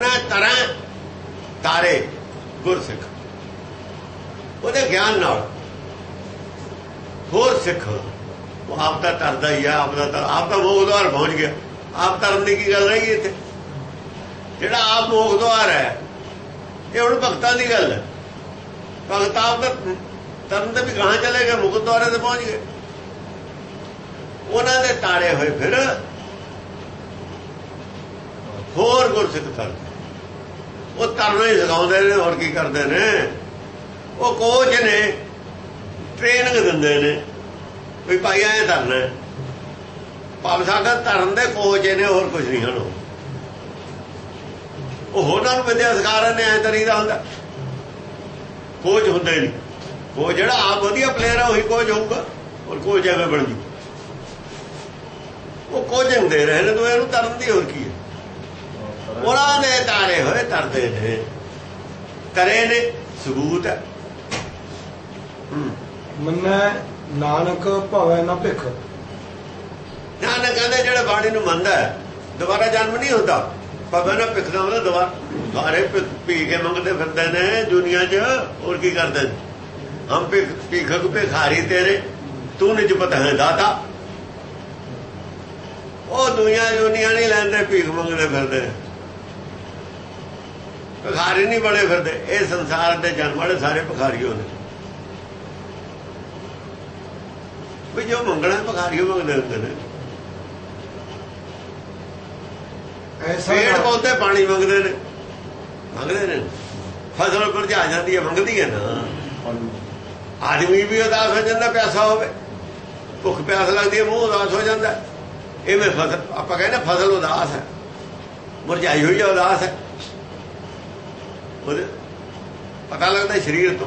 ਤਰ੍ਹਾਂ ਤਾਰੇ ਗੁਰਸਿੱਖ। ਉਹਦੇ ਗਿਆਨ ਨਾਲ ਹੋਰ ਸਿੱਖ ਉਹ ਆਪ ਦਾ ਤਰਦਾ ਹੀ ਆ ਆਪ ਦਾ ਤਰ ਆਪ ਦਾ ਮੋਖ ਦੁਆਰ ਪਹੁੰਚ ਗਿਆ। ਆਪ ਤਰਨ ਦੀ ਕੀ ਗੱਲ ਰਹੀ ਇੱਥੇ? ਜਿਹੜਾ ਆਪ ਮੋਖ ਦੁਆਰ ਹੈ, ਇਹ ਹੁਣ ਭਗਤਾਂ ਦੀ ਗੱਲ ਹੈ। ਭਗਤ ਆਪ ਦਾ ਤਰਨ ਤੇ ਵੀ ਗਾਂ ਚਲੇ ਗਏ ਮੁਖ ਦੁਆਰੇ ਤੇ ਪਹੁੰਚ ਗਏ। ਉਹਨਾਂ ਦੇ ਤਾਰੇ ਹੋਏ ਫਿਰ ਹੋਰ ਗੁਰਸਿੱਖ ਕਰਦੇ ਉਹ ਤਰਨਾ ਹੀ ਸਿਖਾਉਂਦੇ ਨੇ, ਹੋਰ ਕੀ ਕਰਦੇ ਨੇ? ਉਹ ਕੋਚ ਨੇ ਟ੍ਰੇਨਿੰਗ ਦਿੰਦੇ ਨੇ, ਵੀ ਭਾਈ ਐ ਧਰਨਾ ਹੈ। ਭਾਵ ਸਾਡਾ ਧਰਨ ਦੇ ਕੋਚ ਨੇ, ਹੋਰ ਕੁਝ ਨਹੀਂ ਹਨ ਉਹ। ਹੋਰਾਂ ਨੂੰ ਵਿਦਿਆ ਸਿਖਾ ਰਹੇ ਨੇ, ਐ ਤਰੀਦਾ ਹੁੰਦਾ। ਕੋਚ ਹੁੰਦੇ ਨਹੀਂ। ਉਹ ਜਿਹੜਾ ਆਪ ਵਧੀਆ ਪਲੇਅਰ ਆ, ਉਹੀ ਕੋਚ ਹੋਊਗਾ, ਔਰ ਕੋਚ ਐਵੇਂ ਬਣ ਜੂ ਉਹ ਕੋਚਿੰਗ ਦੇ ਰਹੇ ਨੇ ਤੂੰ ਇਹਨੂੰ ਤਰਨ ਦੀ ਹੋਰ ਕੀ ਹੈ? ਉਹਨਾਂ ਨੇ ਤਾਰੇ ਹੋਏ ਤਰਦੇ ਨੇ। ਕਰੇ ਨੇ ਸਬੂਤ। ਹੈ। ਮੰਨੈ ਨਾਨਕ ਭਾਵੇਂ ਨਾ ਭਿਖ। ਨਾਨਕ ਕਹਿੰਦੇ ਜਿਹੜਾ ਬਾਣੀ ਨੂੰ ਮੰਨਦਾ ਹੈ ਦੁਬਾਰਾ ਜਨਮ ਨਹੀਂ ਹੁੰਦਾ। ਭਾਵੇਂ ਨਾ ਭਿਖਦਾ ਹੁੰਦਾ ਦੁਬਾਰਾ। ਸਾਰੇ ਭਿਖ ਪੀ ਕੇ ਮੰਗਦੇ ਫਿਰਦੇ ਨੇ ਦੁਨੀਆ 'ਚ ਹੋਰ ਕੀ ਕਰਦੇ ਨੇ? ਹਮ ਭਿਖ ਭਿਖਕ ਭਿਖਾਰੀ ਤੇਰੇ ਤੂੰ ਨਿਜ ਪਤਾ ਹੈ ਦਾਤਾ। ਉਹ ਦੁਨੀਆ ਦੁਨੀਆ ਨਹੀਂ ਲੈਂਦੇ ਭੀਖ ਮੰਗਦੇ ਫਿਰਦੇ ਨੇ। ਭਿਖਾਰੀ ਨਹੀਂ ਬਣੇ ਫਿਰਦੇ। ਇਹ ਸੰਸਾਰ ਦੇ ਜਨਮ ਵਾਲੇ ਸਾਰੇ ਭਿਖਾਰੀਓ ਨੇ। ਵੀ ਜੋ ਮੰਗਣਾ ਭਿਖਾਰੀਓ ਮੰਗਦੇ ਹੁੰਦੇ ਨੇ। ਐਸਾ ਪੇੜ ਪੌਦੇ ਪਾਣੀ ਮੰਗਦੇ ਨੇ। ਮੰਗਦੇ ਨੇ। ਫਸਲ ਭਰਜਾ ਜਾਂਦੀ ਹੈ ਮੰਗਦੀ ਹੈ ਨਾ। ਆਦਮੀ ਵੀ ਉਦਾਸ ਹੋ ਜਾਂਦਾ ਪਿਆਸਾ ਹੋਵੇ। ਭੁੱਖ ਪਿਆਸ ਲੱਗਦੀ ਹੈ ਮੂੰਹ ਉਦਾਸ ਹੋ ਜਾਂਦਾ। ਹੈ। ਇਵੇਂ ਫਸਲ ਆਪਾਂ ਕਹਿੰਦੇ ਫਸਲ ਉਦਾਸ ਹੈ। ਮੁਰਝਾਈ ਹੋਈ ਹੈ ਉਦਾਸ ਹੈ। ਉਹਦੇ ਪਤਾ ਲੱਗਦਾ ਸਰੀਰ ਤੋਂ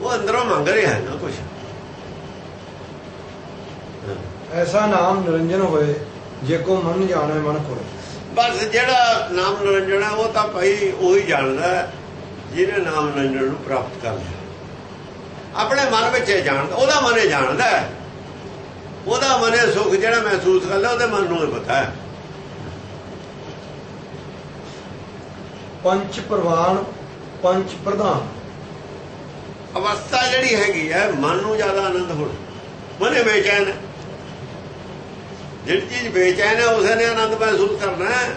ਉਹ ਅੰਦਰੋਂ ਮੰਗ ਰਿਹਾ ਹੈ ਨਾ ਕੁਝ ਐਸਾ ਨਾਮ ਨਿਰੰਜਨ ਹੋਏ ਜੇ ਕੋ ਮਨ ਜਾਣੇ ਮਨ ਕੋਲੇ ਬਸ ਜਿਹੜਾ ਨਾਮ ਨਿਰੰਜਨ ਹੈ ਉਹ ਤਾਂ ਭਾਈ ਉਹੀ ਜਾਣਦਾ ਜਿਹਨੇ ਨਾਮ ਨਿਰੰਜਨ ਨੂੰ ਪ੍ਰਾਪਤ ਕਰ ਲਿਆ ਆਪਣੇ ਮਨ ਵਿੱਚ ਇਹ ਜਾਣਦਾ ਉਹਦਾ ਮਨ ਇਹ ਜਾਣਦਾ ਉਹਦਾ ਮਨ ਇਹ ਸੁਖ ਜਿਹੜਾ ਮਹਿਸੂਸ ਕਰਦਾ ਉਹਦੇ ਮਨ ਨੂੰ ਇਹ ਪਤਾ ਹੈ ਪੰਚ ਪ੍ਰਵਾਨ ਪੰਚ ਪ੍ਰਧਾਨ। ਅਵਸਥਾ ਜਿਹੜੀ ਹੈਗੀ ਹੈ ਮਨ ਨੂੰ ਜ਼ਿਆਦਾ ਆਨੰਦ ਹੋਣਾ। ਮਨੇ ਬੇਚੈਨ ਹੈ। ਜਿਹੜੀ ਚੀਜ਼ ਬੇਚੈਨ ਹੈ ਉਸੇ ਨੇ ਆਨੰਦ ਮਹਿਸੂਸ ਕਰਨਾ ਹੈ।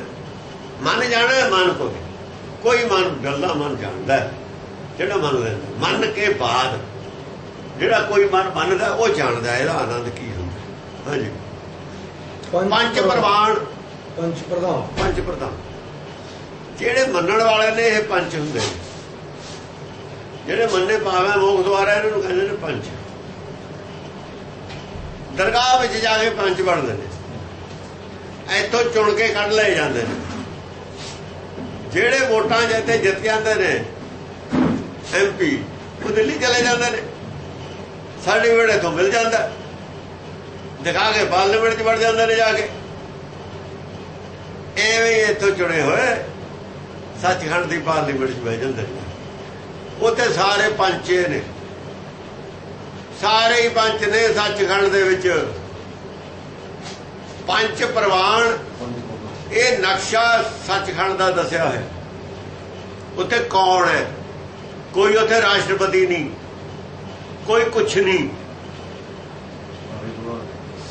ਮਨ ਜਾਣਾ ਮਨ ਕੋ ਕੋਈ ਮਨ ਗੱਲਾਂ ਮਨ ਜਾਣਦਾ ਜਿਹੜਾ ਮਨ ਲੈਂਦਾ ਮਨ ਕੇ ਬਾਅਦ ਜਿਹੜਾ ਕੋਈ ਮਨ ਮੰਨਦਾ ਉਹ ਜਾਣਦਾ ਇਹਦਾ ਆਨੰਦ ਕੀ ਹੁੰਦਾ ਹਾਂਜੀ। ਪੰਜ ਪ੍ਰਵਾਨ। ਪੰਚ ਪ੍ਰਧਾਨ। ਪੰਜ ਪ੍ਰਧਾਨ। ਜਿਹੜੇ ਮੰਨਣ ਵਾਲੇ ਨੇ ਇਹ ਪੰਜ ਹੁੰਦੇ ਨੇ। ਜਿਹੜੇ ਮੰਨੇ ਪਾਵੇਂ ਮੋਖ ਦੁਆਰਾ ਇਹਨਾਂ ਨੂੰ ਕਹਿੰਦੇ ਨੇ ਪੰਜ। ਦਰਗਾਹ ਵਿੱਚ ਜਾ ਕੇ ਪੰਜ ਬਣਦੇ ਨੇ। ਇੱਥੋਂ ਚੁਣ ਕੇ ਕੱਢ ਲਏ ਜਾਂਦੇ ਨੇ। ਜਿਹੜੇ ਵੋਟਾਂ ਜਿੱਥੇ ਜਿੱਤ ਜਾਂਦੇ ਨੇ ਐਮਪੀ ਉਹ ਦਿੱਲੀ ਚਲੇ ਜਾਂਦੇ ਨੇ। ਸਰਟੀਫਿਕੇਟ ਤੋਂ ਮਿਲ ਜਾਂਦਾ। ਦਿਖਾ ਕੇ ਪਾਰਲੀਮੈਂਟ 'ਚ ਵੜ ਜਾਂਦੇ ਨੇ ਜਾ ਕੇ। ਐਵੇਂ ਇੱਥੋਂ ਚੁਣੇ ਹੋਏ ਸੱਚਖੰਡ ਦੀ ਪਾਰਲੀਮੈਂਟ 'ਚ ਬਹਿ ਜਾਂਦੇ ਨੇ। ਉੱਥੇ ਸਾਰੇ ਪੰਚੇ ਨੇ। ਸਾਰੇ ਹੀ ਪੰਚ ਨੇ ਸੱਚਖੰਡ ਦੇ ਵਿੱਚ। ਪੰਚ ਪ੍ਰਵਾਨ ਇਹ ਨਕਸ਼ਾ ਸੱਚਖੰਡ ਦਾ ਦੱਸਿਆ ਹੈ। ਉੱਥੇ ਕੌਣ ਹੈ? ਕੋਈ ਉੱਥੇ ਰਾਸ਼ਟਰਪਤੀ ਨਹੀਂ। ਕੋਈ ਕੁਛ ਨਹੀਂ।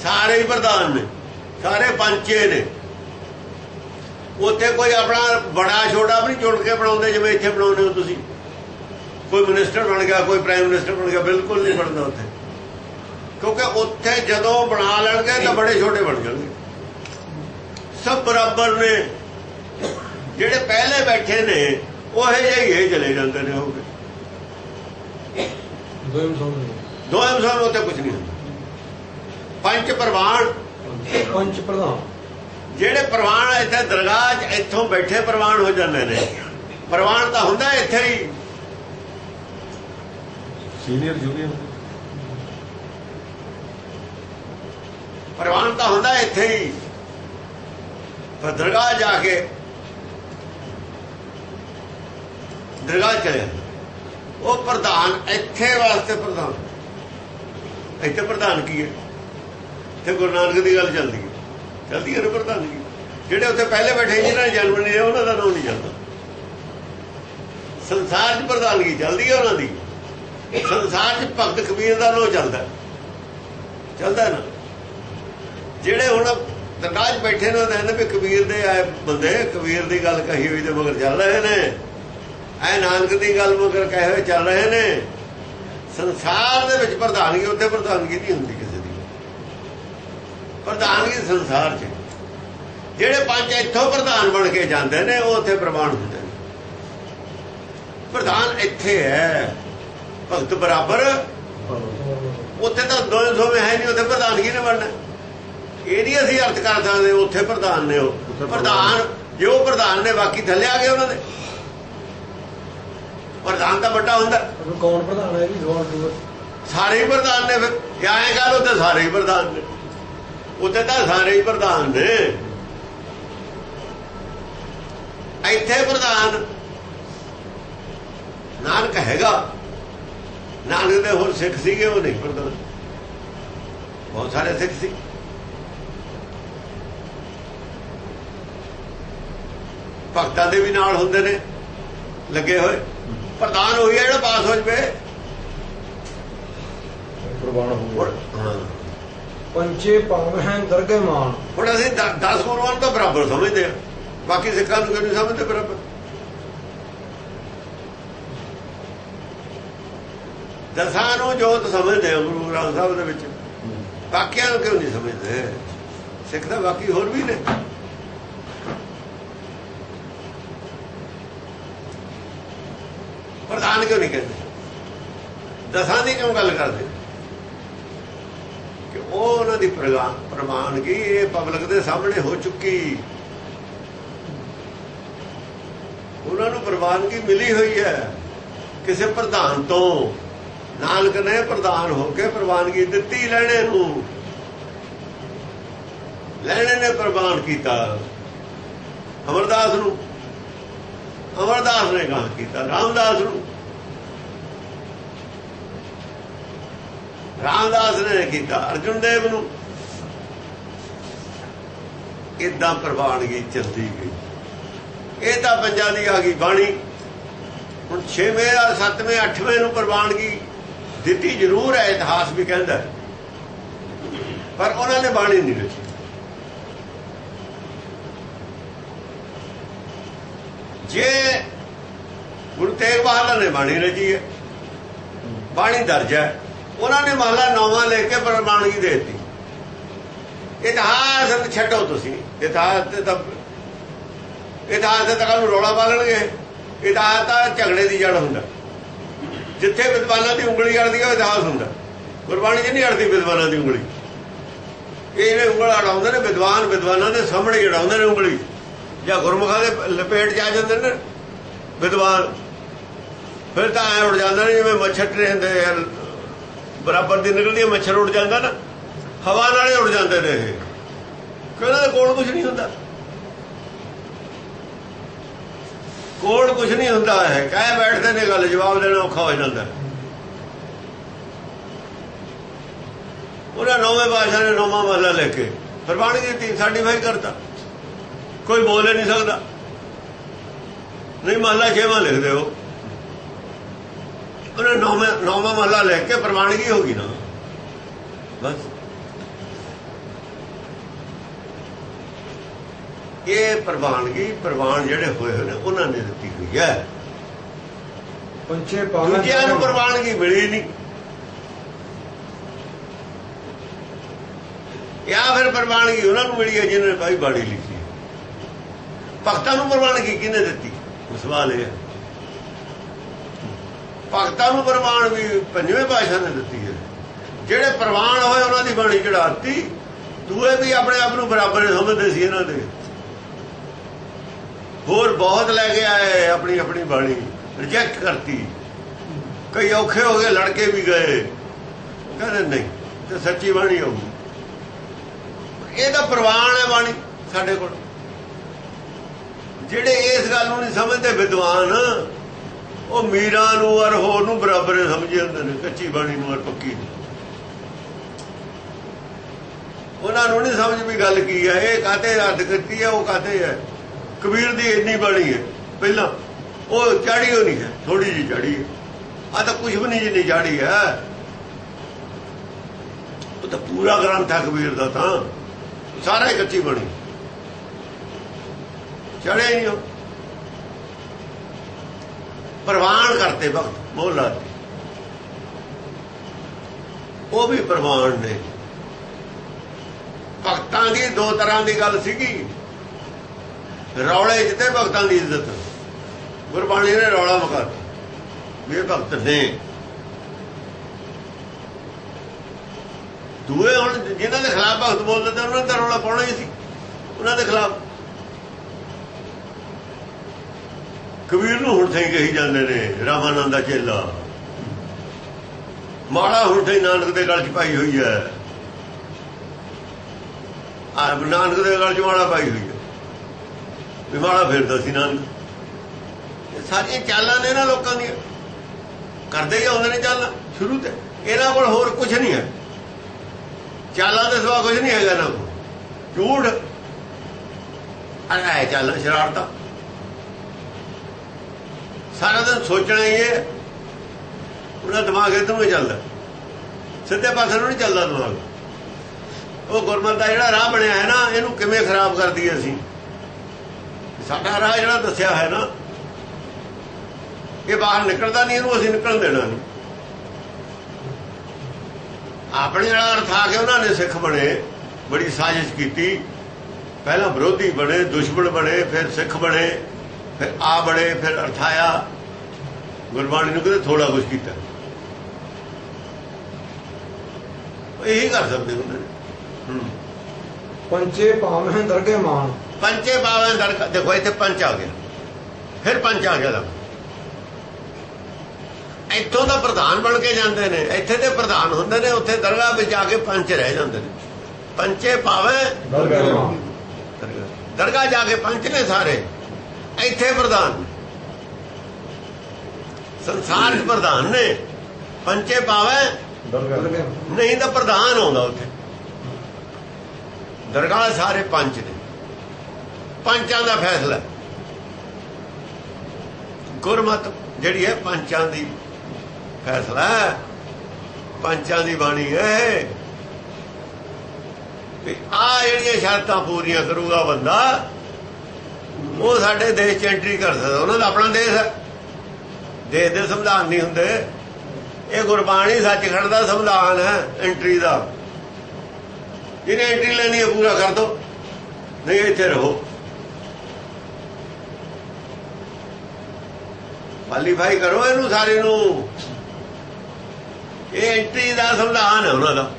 ਸਾਰੇ ਹੀ ਪ੍ਰਧਾਨ ਨੇ। ਸਾਰੇ ਪੰਚੇ ਨੇ। ਉੱਥੇ ਕੋਈ ਆਪਣਾ ਬੜਾ ਛੋਟਾ ਵੀ ਨਹੀਂ ਚੁਣ ਕੇ ਬਣਾਉਂਦੇ ਜਿਵੇਂ ਇੱਥੇ ਬਣਾਉਂਦੇ ਹੋ ਤੁਸੀਂ। ਕੋਈ ਮਿਨਿਸਟਰ ਬਣ ਗਿਆ ਕੋਈ ਪ੍ਰਾਈਮ ਮਿਨਿਸਟਰ ਬਣ ਗਿਆ ਬਿਲਕੁਲ ਨਹੀਂ ਬਣਦਾ ਉੱਥੇ। ਕਿਉਂਕਿ ਉੱਥੇ ਜਦੋਂ ਬਣਾ ਲੈਣਗੇ ਤਾਂ ਬੜੇ ਛੋਟੇ ਬਣ ਜਾਣਗੇ। ਸਭ ਬਰਾਬਰ ਨੇ। ਜਿਹੜੇ ਪਹਿਲੇ ਬੈਠੇ ਨੇ ਉਹ ਜਿਹੇ ਹੀ ਇਹ ਚਲੇ ਜਾਂਦੇ ਨੇ ਹੋ ਗਏ ਦੋਇਮ ਸੋਨ ਦੋਵੇਂ ਇਨਸਾਨ ਉੱਥੇ ਕੁਝ ਨਹੀਂ ਹੁੰਦਾ ਪੰਜ ਪ੍ਰਵਾਨ। ਪੰਚ ਪ੍ਰਧਾਨ। ਜਿਹੜੇ ਪ੍ਰਵਾਨ ਇੱਥੇ ਦਰਗਾਹ 'ਚ ਇੱਥੋਂ ਬੈਠੇ ਪ੍ਰਵਾਨ ਹੋ ਜਾਂਦੇ ਨੇ। ਪ੍ਰਵਾਨ ਤਾਂ ਹੁੰਦਾ ਇੱਥੇ ਹੀ। ਸੀਨੀਅਰ ਜੂਨੀਅਰ ਪ੍ਰਵਾਨ ਤਾਂ ਹੁੰਦਾ ਇੱਥੇ ਹੀ। ਪਰ ਦਰਗਾਹ ਜਾ ਕੇ ਦਰਗਾਹ ਚਲੇ। ਉਹ ਪ੍ਰਧਾਨ ਇੱਥੇ ਵਾਸਤੇ ਪ੍ਰਧਾਨ। ਇੱਥੇ ਪ੍ਰਧਾਨ ਕੀ ਹੈ? ਤੇ ਗੁਰੂ ਨਾਨਕ ਦੀ ਗੱਲ ਚੱਲਦੀ। ਹੈ ਚੱਲਦੀ ਹੈ ਨਾ ਪ੍ਰਧਾਨ ਜਿਹੜੇ ਉੱਥੇ ਪਹਿਲੇ ਬੈਠੇ ਜਿਹਨਾਂ ਨੇ ਜਨਮ ਲਿਆ, ਉਹਨਾਂ ਦਾ ਨਾਮ ਨਹੀਂ ਚੱਲਦਾ ਸੰਸਾਰ 'ਚ ਪ੍ਰਧਾਨਗੀ ਚੱਲਦੀ ਹੈ ਉਹਨਾਂ ਦੀ। ਸੰਸਾਰ 'ਚ ਭਗਤ ਕਬੀਰ ਦਾ ਨਾਮ ਚੱਲਦਾ। ਚੱਲਦਾ ਨਾ। ਜਿਹੜੇ ਹੁਣ ਦਰਗਾਹ 'ਚ ਬੈਠੇ ਨੇ ਉਹਦੇ ਨੇ ਕਬੀਰ ਦੇ ਆਏ ਬੰਦੇ, ਕਬੀਰ ਦੀ ਗੱਲ ਕਹੀ ਹੋਈ ਤੇ ਮਗਰ ਚੱਲ ਰਹੇ ਨੇ। ਐ ਨਾਨਕ ਦੀ ਗੱਲ ਮਗਰ ਕਹੇ ਹੋਏ ਚੱਲ ਰਹੇ ਨੇ। ਸੰਸਾਰ ਦੇ ਵਿੱਚ ਪ੍ਰਧਾਨਗੀ, ਉੱਥੇ ਪ੍ਰਧਾਨਗੀ ਨਹੀਂ ਹੁੰਦੀ। ਪ੍ਰਧਾਨਗੀ ਸੰਸਾਰ 'ਚ? ਜਿਹੜੇ ਪੰਜ ਇੱਥੋਂ ਪ੍ਰਧਾਨ ਬਣ ਕੇ ਜਾਂਦੇ ਨੇ ਉਹ ਉੱਥੇ ਪ੍ਰਮਾਣ ਹੁੰਦੇ ਨੇ। ਪ੍ਰਧਾਨ ਇੱਥੇ ਹੈ ਭਗਤ ਬਰਾਬਰ। ਉੱਥੇ ਤਾਂ ਦੋਵੇਂ ਸੋਵੇਂ ਹੈ ਨਹੀਂ ਉੱਥੇ ਪ੍ਰਧਾਨਗੀ ਨੇ ਬਣਨਾ? ਇਹ ਨਹੀਂ ਅਸੀਂ ਅਰਥ ਕਰ ਸਕਦੇ ਉੱਥੇ ਪ੍ਰਧਾਨ ਨੇ ਉਹ। ਪ੍ਰਧਾਨ। ਜੇ ਉਹ ਪ੍ਰਧਾਨ ਨੇ ਬਾਕੀ ਥੱਲੇ ਆ ਗਏ ਉਹਨਾਂ ਦੇ। ਪ੍ਰਧਾਨ ਤਾਂ ਵੱਡਾ ਹੁੰਦਾ। ਕੌਣ ਪ੍ਰਧਾਨ ਹੈ ਜੀ? ਸਾਰੇ ਹੀ ਪ੍ਰਧਾਨ ਨੇ ਫਿਰ। ਐਂ ਕਰ ਉੱਥੇ ਸਾਰੇ ਹੀ ਪ੍ਰਧਾਨ ਨੇ। ਉੱਥੇ ਤਾਂ ਸਾਰੇ ਹੀ ਪ੍ਰਧਾਨ ਨੇ। ਇੱਥੇ ਪ੍ਰਧਾਨ ਨਾਨਕ ਹੈਗਾ। ਨਾਨਕ ਦੇ ਹੋਰ ਸਿੱਖ ਸੀਗੇ ਉਹ ਨਹੀਂ ਪ੍ਰਧਾਨ। ਬਹੁਤ ਸਾਰੇ ਸਿੱਖ ਸੀ। ਭਗਤਾਂ ਦੇ ਵੀ ਨਾਲ ਹੁੰਦੇ ਨੇ ਲੱਗੇ ਹੋਏ। ਪ੍ਰਧਾਨ ਉਹੀ ਹੈ ਜਿਹੜਾ ਪਾਸ ਹੋ ਜਵੇ। ਪ੍ਰਵਾਨ ਹੋ ਹੁਣ ਹੈ ਪੰਚੇ ਮਾਨ ਹੁਣ ਅਸੀਂ 10 ਗੁਰੂਆਂ ਨੂੰ ਤਾਂ ਬਰਾਬਰ ਸਮਝਦੇ ਆ ਬਾਕੀ ਸਿੱਖਾਂ ਨੂੰ ਕਿਉਂ ਨਹੀਂ ਸਮਝਦੇ ਬਰਾਬਰ? ਦਸਾਂ ਨੂੰ ਜੋਤ ਸਮਝਦੇ ਆ ਗੁਰੂ ਗ੍ਰੰਥ ਸਾਹਿਬ ਦੇ ਵਿੱਚ। ਬਾਕੀਆਂ ਨੂੰ ਕਿਉਂ ਨਹੀਂ ਸਮਝਦੇ? ਸਿੱਖ ਤਾਂ ਬਾਕੀ ਹੋਰ ਵੀ ਨੇ। ਪ੍ਰਧਾਨ ਕਿਉਂ ਨਹੀਂ ਕਹਿੰਦੇ? ਦਸਾਂ ਦੀ ਕਿਉਂ ਗੱਲ ਕਰਦੇ? ਉਹ ਉਹਨਾਂ ਦੀ ਪ੍ਰਗਾ- ਪ੍ਰਵਾਨਗੀ ਇਹ ਪਬਲਿਕ ਦੇ ਸਾਹਮਣੇ ਹੋ ਚੁੱਕੀ। ਉਹਨਾਂ ਨੂੰ ਪ੍ਰਵਾਨਗੀ ਮਿਲੀ ਹੋਈ ਹੈ ਕਿਸੇ ਪ੍ਰਧਾਨ ਤੋਂ। ਨਾਨਕ ਨੇ ਪ੍ਰਧਾਨ ਹੋ ਕੇ ਪ੍ਰਵਾਨਗੀ ਦਿੱਤੀ ਲੈਣੇ ਨੂੰ। ਲੈਣੇ ਨੇ ਪ੍ਰਵਾਨ ਕੀਤਾ। ਅਮਰਦਾਸ ਨੂੰ। ਅਮਰਦਾਸ ਨੇ ਕਹਾ ਕੀਤਾ, ਰਾਮਦਾਸ ਨੂੰ। ਰਾਮਦਾਸ ਨੇ ਕੀਤਾ, ਅਰਜੁਨ ਦੇਵ ਨੂੰ। ਇਦਾਂ ਪ੍ਰਵਾਨਗੀ ਚੱਲਦੀ ਗਈ। ਇਹ ਤਾਂ ਪੰਜਾਂ ਦੀ ਆ ਗਈ ਬਾਣੀ। ਹੁਣ 6ਵੇਂ ਔਰ 7ਵੇਂ 8ਵੇਂ ਨੂੰ ਪ੍ਰਵਾਨਗੀ ਦਿੱਤੀ ਜ਼ਰੂਰ ਹੈ, ਇਤਿਹਾਸ ਵੀ ਕਹਿੰਦਾ ਪਰ ਉਹਨਾਂ ਨੇ ਬਾਣੀ ਨਹੀਂ ਰਚੀ ਜੇ ਗੁਰੂ ਤੇਗ ਬਹਾਦਰ ਨੇ ਬਾਣੀ ਰਚੀ ਹੈ, ਬਾਣੀ ਦਰਜ ਹੈ। ਉਹਨਾਂ ਨੇ ਮਹਲਾ ਨੌਵਾਂ ਲੈ ਕੇ ਪ੍ਰਮਾਣਗੀ ਦੇ ਦਿੱਤੀ। ਇਤਿਹਾਸ ਛੱਡੋ ਤੁਸੀਂ। ਇਤਿਹਾਸ ਤੇ ਤਾਂ ਇਤਿਹਾਸ ਤੇ ਤਾਂ ਨੂੰ ਰੌਲਾ ਪਾਲਣਗੇ। ਇਤਿਹਾਸ ਤਾਂ ਝਗੜੇ ਦੀ ਜੜ ਹੁੰਦਾ। ਜਿੱਥੇ ਵਿਦਵਾਨਾਂ ਦੀ ਉਂਗਲੀ ਅੜਦੀ ਹੈ ਇਤਿਹਾਸ ਹੁੰਦਾ। ਗੁਰਬਾਣੀ 'ਚ ਨਹੀਂ ਅੜਦੀ ਵਿਦਵਾਨਾਂ ਦੀ ਉਂਗਲੀ। ਇਹ ਜਿਹੜੇ ਉਂਗਲ ਅੜਾਉਂਦੇ ਨੇ, ਵਿਦਵਾਨ ਵਿਦਵਾਨਾਂ ਦੇ ਸਾਹਮਣੇ ਹੀ ਨੇ ਉਂਗਲੀ। ਜਾਂ ਗੁਰਮੁਖਾਂ ਦੇ ਲਪੇਟ 'ਚ ਆ ਜਾਂਦੇ ਨੇ। ਵਿਦਵਾਨ। ਫਿਰ ਤਾਂ ਐ ਉੜ ਜਾਂਦਾ ਨੇ, ਜਿਵੇਂ ਮੱਛਰ ਟ੍ਰੇਨ ਹੁੰਦੇ ਬਰਾਬਰ ਦੀ ਨਿਕਲਦੀ ਹੈ, ਮੱਛਰ ਉੱਡ ਜਾਂਦਾ ਨਾ। ਹਵਾ ਨਾਲੇ ਉੱਡ ਜਾਂਦੇ ਨੇ ਇਹ। ਕਹਿੰਦੇ ਦੇ ਕੋਲ ਕੁਝ ਨਹੀਂ ਹੁੰਦਾ। ਕੋਲ ਕੁਝ ਨਹੀਂ ਹੁੰਦਾ ਹੈ ਕਹਿ ਬੈਠਦੇ ਨੇ ਗੱਲ ਜਵਾਬ ਦੇਣਾ ਔਖਾ ਹੋ ਜਾਂਦਾ। ਉਹਨਾਂ ਨੌਵੇਂ ਬਾਦਸ਼ਾਹ ਨੇ ਨੌਵਾਂ ਮਹਲਾ ਲੈ ਕੇ ਪ੍ਰਵਾਨਗੀ ਦਿੱਤੀ ਸਰਟੀਫਾਈ ਕਰਤਾ। ਕੋਈ ਬੋਲ ਨਹੀਂ ਸਕਦਾ। ਨਹੀਂ ਮਹਲਾ ਛੇਵਾਂ ਲਿਖ ਦਿਓ ਉਹਨੇ ਨੌਵੇਂ ਨੌਵਾਂ ਮਹਲਾ ਲੈ ਕੇ ਪ੍ਰਵਾਨਗੀ ਹੋ ਗਈ ਨਾ। ਬਸ। ਇਹ ਪ੍ਰਵਾਨਗੀ ਪ੍ਰਵਾਨ ਜਿਹੜੇ ਹੋਏ ਹੋਏ ਨੇ ਉਹਨਾਂ ਨੇ ਦਿੱਤੀ ਹੋਈ ਹੈ। ਪੰਚੇ ਪਾਵਹਿ ਦੂਜਿਆਂ ਨੂੰ ਪ੍ਰਵਾਨਗੀ ਮਿਲੀ ਨਹੀਂ। ਜਾਂ ਫਿਰ ਪ੍ਰਵਾਨਗੀ ਉਹਨਾਂ ਨੂੰ ਮਿਲੀ ਹੈ ਜਿਨ੍ਹਾਂ ਨੇ ਭਾਈ ਬਾਣੀ ਲਿਖੀ। ਭਗਤਾਂ ਨੂੰ ਪ੍ਰਵਾਨਗੀ ਕਿਹਨੇ ਦਿੱਤੀ? ਸਵਾਲ ਇਹ ਹੈ। ਭਗਤਾਂ ਨੂੰ ਪ੍ਰਵਾਨ ਵੀ ਪੰਜਵੇਂ ਪਾਸ਼ਾ ਨੇ ਦਿੱਤੀ ਹੈ। ਜਿਹੜੇ ਪ੍ਰਵਾਨ ਹੋਏ ਉਹਨਾਂ ਦੀ ਬਾਣੀ ਚੜਾਤੀ ਦੂਏ ਵੀ ਆਪਣੇ ਆਪ ਨੂੰ ਬਰਾਬਰ ਸਮਝਦੇ ਸੀ ਇਹਨਾਂ ਦੇ। ਹੋਰ ਬਹੁਤ ਲੈ ਕੇ ਆਏ ਆਪਣੀ ਆਪਣੀ ਬਾਣੀ ਰਿਜੈਕਟ ਕਰਤੀ। ਕਈ ਔਖੇ ਹੋ ਗਏ, ਲੜਕੇ ਵੀ ਗਏ। ਕਹਿੰਦੇ ਨਹੀਂ, ਤੇ ਸੱਚੀ ਬਾਣੀ ਹੋਊਗੀ ਇਹ ਤਾਂ ਪ੍ਰਵਾਨ ਹੈ ਬਾਣੀ ਸਾਡੇ ਕੋਲ। ਜਿਹੜੇ ਇਸ ਗੱਲ ਨੂੰ ਨਹੀਂ ਸਮਝਦੇ, ਵਿਦਵਾਨ ਉਹ ਮੀਰਾਂ ਨੂੰ ਔਰ ਹੋਰ ਨੂੰ ਬਰਾਬਰ ਹੀ ਸਮਝੀ ਜਾਂਦੇ ਨੇ, ਕੱਚੀ ਬਾਣੀ ਨੂੰ ਔਰ ਪੱਕੀ ਉਹਨਾਂ ਨੂੰ ਨਹੀਂ ਸਮਝ ਵੀ ਗੱਲ ਕੀ ਹੈ ਇਹ ਕਾਤੇ ਰੱਦ ਕੀਤੀ ਹੈ ਉਹ ਕਾਤੇ ਹੈ ਕਬੀਰ ਦੀ ਇੰਨੀ ਬਾਣੀ ਹੈ, ਪਹਿਲਾਂ। ਉਹ ਚਾੜੀ ਹੋ ਨਹੀਂ ਹੈ ਥੋੜੀ ਜਿਹੀ ਚੜੀ ਹੈ। ਆ ਤਾਂ ਕੁਝ ਵੀ ਨਹੀਂ ਜਿੰਨੀ ਚਾੜੀ ਹੈ। ਉਹ ਤਾਂ ਪੂਰਾ ਗ੍ਰੰਥ ਹੈ ਕਬੀਰ ਦਾ ਤਾਂ। ਸਾਰਾ ਹੀ ਕੱਚੀ ਬਣੀ। ਚੜਿਆ ਹੀ ਨਹੀਂ ਉਹ। ਪ੍ਰਵਾਨ ਕਰਤੇ ਭਗਤ ਮੋਲਾ ਉਹ ਵੀ ਪ੍ਰਵਾਨ ਨੇ। ਭਗਤਾਂ ਦੀ ਦੋ ਤਰ੍ਹਾਂ ਦੀ ਗੱਲ ਸੀਗੀ। ਰੌਲੇ 'ਚ ਤੇ ਭਗਤਾਂ ਦੀ ਇੱਜ਼ਤ। ਗੁਰਬਾਣੀ ਨੇ ਰੌਲਾ ਮੁਕਾ ਵੀ ਇਹ ਭਗਤ ਨੇ। ਦੂਏ ਹੁਣ ਜਿਹਨਾਂ ਦੇ ਖਿਲਾਫ ਭਗਤ ਬੋਲਦੇ ਤੇ ਉਹਨਾਂ ਦਾ ਰੌਲਾ ਪਾਉਣਾ ਹੀ ਸੀ। ਉਹਨਾਂ ਦੇ ਖਿਲਾਫ ਕਬੀਰ ਨੂੰ ਹੁਣ ਸਹੀ ਕਹੀ ਜਾਂਦੇ ਨੇ, ਰਾਮਾਨੰਦ ਦਾ ਚੇਲਾ। ਮਾੜਾ ਹੁਣ ਸਹੀ ਨਾਨਕ ਦੇ ਗਲ 'ਚ ਪਾਈ ਹੋਈ ਹੈ। ਆ ਨਾਨਕ ਦੇ ਗਲ 'ਚ ਮਾੜਾ ਪਾਈ ਹੋਈ ਹੈ। ਵੀ ਮਾੜਾ ਫੇਰਦਾ ਸੀ ਨਾਨਕ। ਇਹ ਸਾਰੀਆਂ ਚਾਲਾਂ ਨੇ ਨਾ ਲੋਕਾਂ ਦੀਆਂ। ਕਰਦੇ ਹੀ ਆਉਂਦੇ ਨੇ ਚਾਲਾਂ, ਸ਼ੁਰੂ ਤੇ। ਇਹਨਾਂ ਕੋਲ ਹੋਰ ਕੁਝ ਨਹੀਂ ਹੈ। ਚਾਲਾਂ ਦੇ ਸਿਵਾ ਕੁਝ ਨਹੀਂ ਹੈਗਾ ਨਾ ਝੂਠ। ਅਰੇ ਚਾਲਾਂ ਸ਼ਰਾਰਤਾਂ। ਸਾਰਾ ਦਿਨ ਸੋਚਣਾ ਹੀ ਹੈ। ਉਹਦਾ ਦਿਮਾਗ ਇਧਰੋਂ ਹੀ ਚੱਲਦਾ। ਸਿੱਧੇ ਪਾਸੇ ਨੂੰ ਨਹੀਂ ਚੱਲਦਾ ਦਿਮਾਗ। ਉਹ ਗੁਰਮਤ ਦਾ ਜਿਹੜਾ ਰਾਹ ਬਣਿਆ ਹੈ ਨਾ, ਇਹਨੂੰ ਕਿਵੇਂ ਖਰਾਬ ਕਰਦੀ ਅਸੀਂ? ਸਾਡਾ ਰਾਹ ਜਿਹੜਾ ਦੱਸਿਆ ਹੈ ਨਾ, ਇਹ ਬਾਹਰ ਨਿਕਲਦਾ ਨਹੀਂ, ਇਹਨੂੰ ਅਸੀਂ ਨਿਕਲਣ ਦੇਣਾ ਨਹੀਂ। ਆਪਣੇ ਜਿਹੜਾ ਅਰਥ ਆ ਕੇ ਉਹਨਾਂ ਨੇ ਸਿੱਖ ਬਣੇ, ਬੜੀ ਸਾਜ਼ਿਸ਼ ਕੀਤੀ। ਪਹਿਲਾਂ ਵਿਰੋਧੀ ਬਣੇ, ਦੁਸ਼ਮਣ ਬਣੇ, ਫਿਰ ਸਿੱਖ ਬਣੇ। ਫਿਰ ਆ ਬੜੇ ਫਿਰ ਅਰਥਾਇਆ। ਗੁਰਬਾਣੀ ਨੂੰ ਕਿਤੇ ਥੋੜਾ ਕੁਝ ਕੀਤਾ। ਇਹੀ ਕਰ ਸਕਦੇ ਹੁੰਦੇ ਨੇ। ਪੰਚੇ ਭਾਵੇਂ ਦਰਗੇ ਮਾਨ ਪੰਚੇ ਬਾਵੇਂ ਦਰਕ ਦੇਖੋ ਇੱਥੇ ਪੰਚ ਆ ਗਿਆ। ਫਿਰ ਪੰਚ ਆ ਗਿਆ ਲੱਗ ਇੱਥੋਂ ਦਾ ਪ੍ਰਧਾਨ ਬਣ ਕੇ ਜਾਂਦੇ ਨੇ। ਇੱਥੇ ਤੇ ਪ੍ਰਧਾਨ ਹੁੰਦੇ ਨੇ ਉੱਥੇ ਦਰਗਾਹ ਵਿੱਚ ਆ ਕੇ ਪੰਚ ਰਹਿ ਜਾਂਦੇ ਨੇ। ਪੰਚੇ ਪਾਵੇਂ ਦਰਗੇ ਮਾਨ ਦਰਗਾਹ ਜਾ ਕੇ ਪੰਚ ਨੇ ਸਾਰੇ। ਇੱਥੇ ਪ੍ਰਧਾਨ। ਸੰਸਾਰ 'ਚ ਪ੍ਰਧਾਨ ਨੇ। ਪੰਚੇ ਪਾਵੇਂ। ਨਹੀਂ ਤਾਂ ਪ੍ਰਧਾਨ ਆਉਂਦਾ ਉੱਥੇ। ਦਰਗਾਹ ਸਾਰੇ ਪੰਚ ਨੇ ਪੰਚਾਂ ਦਾ ਫੈਸਲਾ। ਗੁਰਮਤ ਜਿਹੜੀ ਹੈ ਪੰਚਾਂ ਦੀ ਫੈਸਲਾ ਪੰਚਾਂ ਦੀ ਬਾਣੀ ਹੈ। ਵੀ ਆ ਜਿਹੜੀਆਂ ਸ਼ਰਤਾਂ ਪੂਰੀਆਂ ਕਰੂਗਾ ਬੰਦਾ ਉਹ ਸਾਡੇ ਦੇਸ਼ 'ਚ ਐਂਟਰੀ ਕਰ ਸਕਦਾ, ਉਹਨਾਂ ਦਾ ਆਪਣਾ ਦੇਸ਼ ਹੈ। ਦੇਸ਼ ਦੇ ਸੰਵਿਧਾਨ ਨਹੀਂ ਹੁੰਦੇ। ਇਹ ਗੁਰਬਾਣੀ ਸੱਚਖੰਡ ਦਾ ਸੰਵਿਧਾਨ ਹੈ ਐਂਟਰੀ ਦਾ। ਜਿਹਨੇ ਐਂਟਰੀ ਲੈਣੀ ਹੈ, ਪੂਰਾ ਕਰ ਦੋ। ਨਹੀਂ, ਇੱਥੇ ਰਹੋ। ਕੁਆਲੀਫਾਈ ਕਰੋ ਇਹਨੂੰ ਸਾਰੇ ਨੂੰ। ਇਹ ਐਂਟਰੀ ਦਾ ਸੰਵਿਧਾਨ ਹੈ ਉਹਨਾਂ ਦਾ।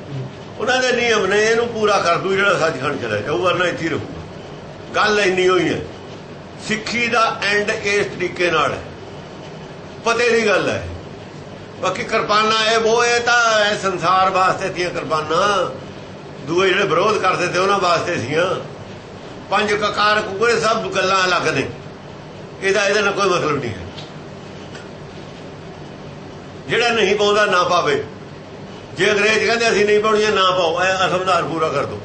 ਉਹਨਾਂ ਦੇ ਨਿਯਮ ਨੇ ਇਹਨੂੰ ਪੂਰਾ ਕਰ ਦੂ ਜਿਹੜਾ ਸੱਚਖੰਡ ਚਲਾ ਜਾਊ ਵਰਨਾ ਇੱਥੇ ਹੀ ਰਹੂਗਾ। ਗੱਲ ਇੰਨੀ ਹੋਈ ਹੈ। ਸਿੱਖੀ ਦਾ ਐਂਡ ਇਸ ਤਰੀਕੇ ਨਾਲ ਪਤੇ ਦੀ ਗੱਲ ਹੈ। ਬਾਕੀ ਕਿਰਪਾਨਾਂ ਇਹ ਉਹ ਇਹ ਤਾਂ ਇਹ ਸੰਸਾਰ ਵਾਸਤੇ ਤੀਆਂ ਕਿਰਪਾਨਾਂ। ਦੂਏ ਜਿਹੜੇ ਵਿਰੋਧ ਕਰਦੇ ਤੇ ਉਹਨਾਂ ਵਾਸਤੇ ਸੀਆਂ। ਪੰਜ ਕਕਾਰ ਕੁਕਰੇ ਸਭ ਗੱਲਾਂ ਅਲੱਗ ਨੇ। ਇਹਦਾ ਇਹਦੇ ਨਾਲ ਕੋਈ ਮਤਲਬ ਨਹੀਂ ਹੈ। ਜਿਹੜਾ ਨਹੀਂ ਪਾਉਂਦਾ ਨਾ ਪਾਵੇ। ਜੇ ਅੰਗਰੇਜ਼ ਕਹਿੰਦੇ ਅਸੀਂ ਨਹੀਂ ਪਾਉਣੀਆਂ, ਨਾ ਪਾਓ। ਇਹ ਸੰਵਿਧਾਨ ਪੂਰਾ ਕਰ ਦਿਓ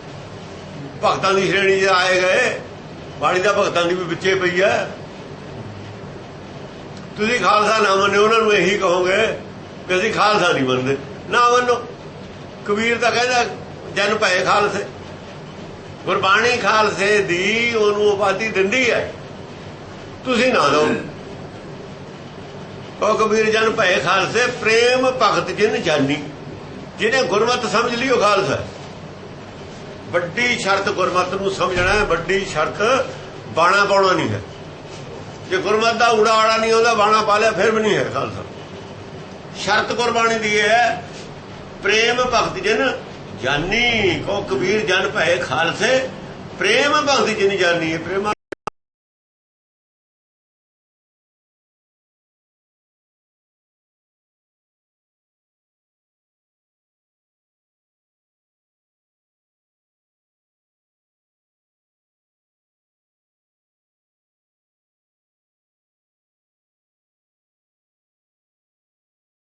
ਭਗਤਾਂ ਦੀ ਸ਼੍ਰੇਣੀ 'ਚ ਆਏ ਗਏ ਬਾਣੀ ਦਾ ਭਗਤਾਂ ਦੀ ਵੀ ਵਿੱਚੇ ਪਈ ਹੈ। ਤੁਸੀਂ ਖਾਲਸਾ ਨਾ ਮੰਨੋ ਉਹਨਾਂ ਨੂੰ ਇਹੀ ਕਹੋਗੇ ਕਿ ਅਸੀਂ ਖਾਲਸਾ ਨਹੀਂ ਮੰਨਦੇ। ਨਾ ਮੰਨੋ। ਕਬੀਰ ਤਾਂ ਕਹਿੰਦਾ, ਜਨ ਭਏ ਖਾਲਸੇ। ਗੁਰਬਾਣੀ ਖਾਲਸੇ ਦੀ ਉਹਨੂੰ ਉਪਾਧੀ ਦਿੰਦੀ ਹੈ। ਤੁਸੀਂ ਨਾ ਦਿਓ ਉਹ ਕਬੀਰ, ਜਨ ਭਏ ਖਾਲਸੇ, ਪ੍ਰੇਮ ਭਗਤ ਜਿਨ ਜਾਨੀ। ਜਿਹਨੇ ਗੁਰਮਤ ਸਮਝ ਲਈ, ਉਹ ਖਾਲਸਾ ਵੱਡੀ ਸ਼ਰਤ ਗੁਰਮਤ ਨੂੰ ਸਮਝਣਾ ਹੈ, ਵੱਡੀ ਸ਼ਰਤ ਬਾਣਾ ਪਾਉਣਾ ਨਹੀਂ ਹੈ। ਜੇ ਗੁਰਮਤ ਦਾ ਉੜਾ ਆੜਾ ਨਹੀਂ, ਉਹਦਾ ਬਾਣਾ ਪਾ ਲਿਆ, ਫਿਰ ਵੀ ਨਹੀਂ ਹੈ ਖਾਲਸਾ। ਸ਼ਰਤ ਗੁਰਬਾਣੀ ਦੀ ਇਹ ਹੈ, ਪ੍ਰੇਮ ਭਗਤ ਜਨ ਜਾਨੀ, ਕੋ ਕਬੀਰ ਜਨ ਭਏ ਖਾਲਸੇ, ਪ੍ਰੇਮ ਭਗਤ ਜਨ ਜਾਨੀ ਹੈ ਪ੍ਰੇਮ